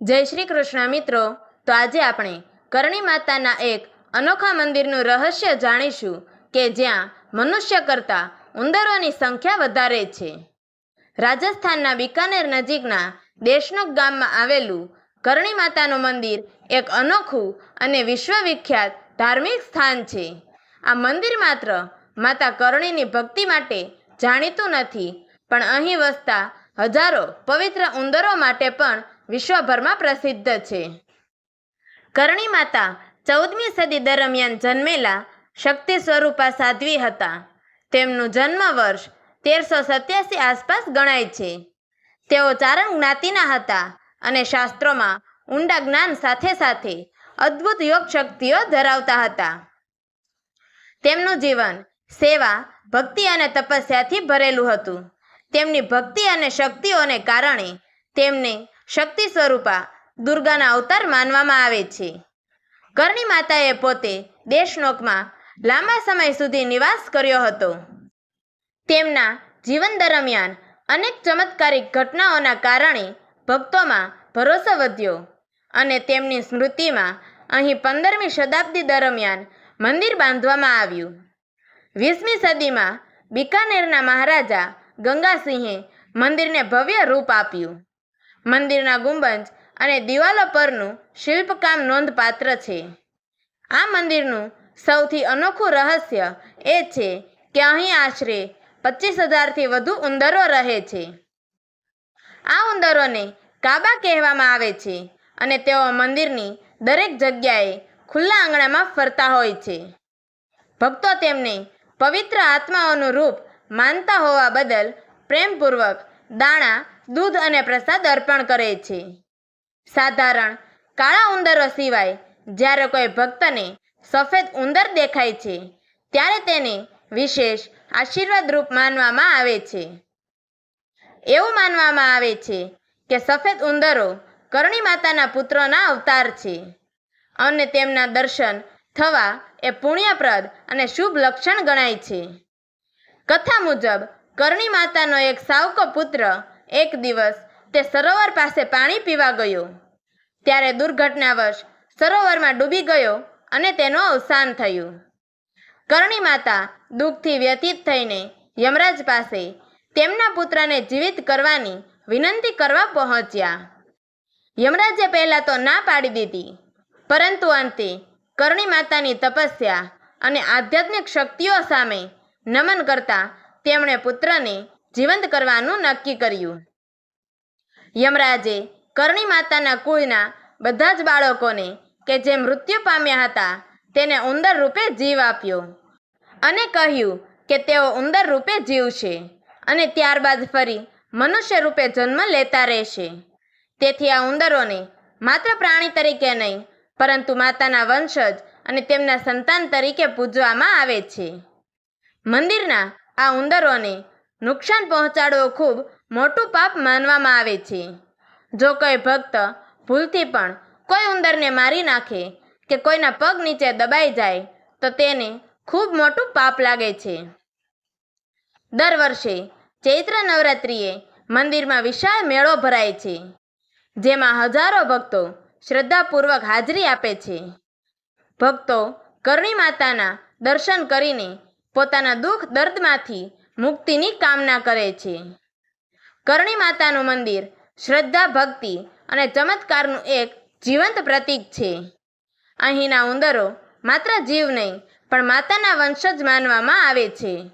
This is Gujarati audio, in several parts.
જય શ્રી કૃષ્ણ મિત્રો. તો આજે આપણે કરણી માતાના એક અનોખા મંદિરનું રહસ્ય જાણીશું કે જ્યાં મનુષ્ય કરતાં ઉંદરોની સંખ્યા વધારે છે. રાજસ્થાનના બિકાનેર નજીકના દેશનુક ગામમાં આવેલું કરણી માતાનું મંદિર એક અનોખું અને વિશ્વવિખ્યાત ધાર્મિક સ્થાન છે. આ મંદિર માત્ર માતા કરણીની ભક્તિ માટે જાણીતું નથી, પણ અહીં વસતા હજારો પવિત્ર ઉંદરો માટે પણ વિશ્વભરમાં પ્રસિદ્ધ છે. કરણી માતા ચૌદમી સદી દરમિયાન જન્મેલા શક્તિ સ્વરૂપા સાધ્વી હતા. તેમનું જન્મ વર્ષ તેરસો સત્યાસી આસપાસ ગણાય છે. તેઓ ચારણ જ્ઞાતિના હતા અને શાસ્ત્રોમાં ઊંડા જ્ઞાન સાથે સાથે અદ્ભુત યોગ શક્તિઓ ધરાવતા હતા. તેમનું જીવન સેવા, ભક્તિ અને તપસ્યાથી ભરેલું હતું. તેમની ભક્તિ અને શક્તિઓને કારણે તેમને શક્તિ સ્વરૂપા દુર્ગાના અવતાર માનવામાં આવે છે. કરણી માતાએ પોતે દેશનોકમાં લાંબા સમય સુધી નિવાસ કર્યો હતો. તેમના જીવન દરમિયાન અનેક ચમત્કારિક ઘટનાઓના કારણે ભક્તોમાં ભરોસો વધ્યો અને તેમની સ્મૃતિમાં અહીં પંદરમી શતાબ્દી દરમિયાન મંદિર બાંધવામાં આવ્યું. વીસમી સદીમાં બિકાનેરના મહારાજા ગંગાસિંહે મંદિરને ભવ્ય રૂપ આપ્યું. મંદિરના ગુંબજ અને દિવાલો પરનું શિલ્પકામ નોંધપાત્ર છે. આ મંદિરનું સૌથી અનોખું રહસ્ય એ છે કે અહીં આશરે પચીસ હજારથી વધુ ઉંદરો રહે છે. આ ઉંદરોને કાબા કહેવામાં આવે છે અને તેઓ મંદિરની દરેક જગ્યાએ ખુલ્લા આંગણામાં ફરતા હોય છે. ભક્તો તેમને પવિત્ર આત્માઓનું રૂપ માનતા હોવા બદલ પ્રેમપૂર્વક દાણા દૂધ અને પ્રસાદ અર્પણ કરે છે. સાધારણ, કાળા ઉંદરો સિવાય જ્યારે કોઈ ભક્તને સફેદ ઉંદર દેખાય છે, ત્યારે તેને વિશેષ આશીર્વાદ રૂપ માનવામાં આવે છે. એવું માનવામાં આવે છે કે સફેદ ઉંદરો કરણી માતાના પુત્રોના અવતાર છે અને તેમના દર્શન થવા એ પુણ્યપ્રદ અને શુભ લક્ષણ ગણાય છે. કથા મુજબ, કરણી માતાનો એક સાવકો પુત્ર એક દિવસ તે સરોવર પાસે પાણી પીવા ગયો. ત્યારે દુર્ઘટનાવશ સરોવરમાં ડૂબી ગયો અને તેનું અવસાન થયું. કરણી માતા દુઃખથી વ્યથિત થઈને યમરાજ પાસે તેમના પુત્રને જીવિત કરવાની વિનંતી કરવા પહોંચ્યા. યમરાજે પહેલાં તો ના પાડી દીધી, પરંતુ અંતે કરણી માતાની તપસ્યા અને આધ્યાત્મિક શક્તિઓ સામે નમન કરતા તેમણે પુત્રને જીવંત કરવાનું નક્કી કર્યું. યમરાજે કરણી માતાના કુળના બધા જ બાળકોને કે જે મૃત્યુ પામ્યા હતા તેને ઉંદર રૂપે જીવ આપ્યો અને કહ્યું કે તેઓ ઉંદર રૂપે જીવશે અને ત્યારબાદ ફરી મનુષ્ય રૂપે જન્મ લેતા રહેશે. તેથી આ ઉંદરોને માત્ર પ્રાણી તરીકે નહીં, પરંતુ માતાના વંશજ અને તેમના સંતાન તરીકે પૂજવામાં આવે છે. મંદિરના આ ઉંદરોને નુકસાન પહોંચાડવું ખૂબ મોટું પાપ માનવામાં આવે છે. જો કોઈ ભક્ત ભૂલથી પણ કોઈ ઉંદરને મારી નાખે કે કોઈના પગ નીચે દબાઈ જાય, તો તેને ખૂબ મોટું પાપ લાગે છે. દર વર્ષે ચૈત્ર નવરાત્રિએ મંદિરમાં વિશાળ મેળો ભરાય છે, જેમાં હજારો ભક્તો શ્રદ્ધાપૂર્વક હાજરી આપે છે. ભક્તો કરણી માતાના દર્શન કરીને પોતાના દુઃખ દર્દમાંથી મુક્તિની કામના કરે છે. કરણી માતાનું મંદિર, શ્રદ્ધા, ભક્તિ અને ચમત્કારનું એક જીવંત પ્રતીક છે. અહીંના ઉંદરો માત્ર જીવ નહીં, પણ માતાના વંશજ માનવામાં આવે છે.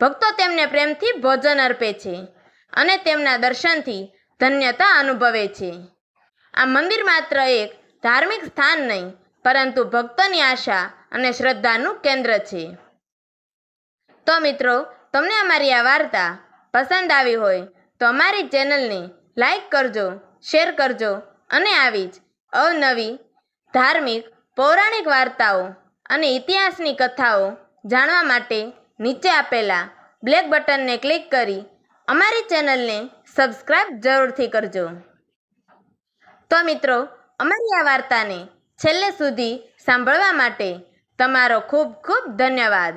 ભક્તો તેમને પ્રેમથી ભોજન અર્પે છે અને તેમના દર્શનથી ધન્યતા અનુભવે છે. આ મંદિર માત્ર એક ધાર્મિક સ્થાન નહીં, પરંતુ ભક્તોની આશા અને શ્રદ્ધાનું કેન્દ્ર છે. તો મિત્રો તમને અમારી આ વાર્તા પસંદ આવી હોય તો અમારી ચેનલને લાઈક કરજો, શેર કરજો અને આવી જ અવનવી ધાર્મિક, પૌરાણિક વાર્તાઓ અને ઇતિહાસની કથાઓ જાણવા માટે નીચે આપેલા બ્લેક બટનને ક્લિક કરી અમારી ચેનલને સબસ્ક્રાઈબ જરૂરથી કરજો. તો મિત્રો, અમારી આ વાર્તાને છેલ્લે સુધી સાંભળવા માટે તમારો ખૂબ ખૂબ ધન્યવાદ.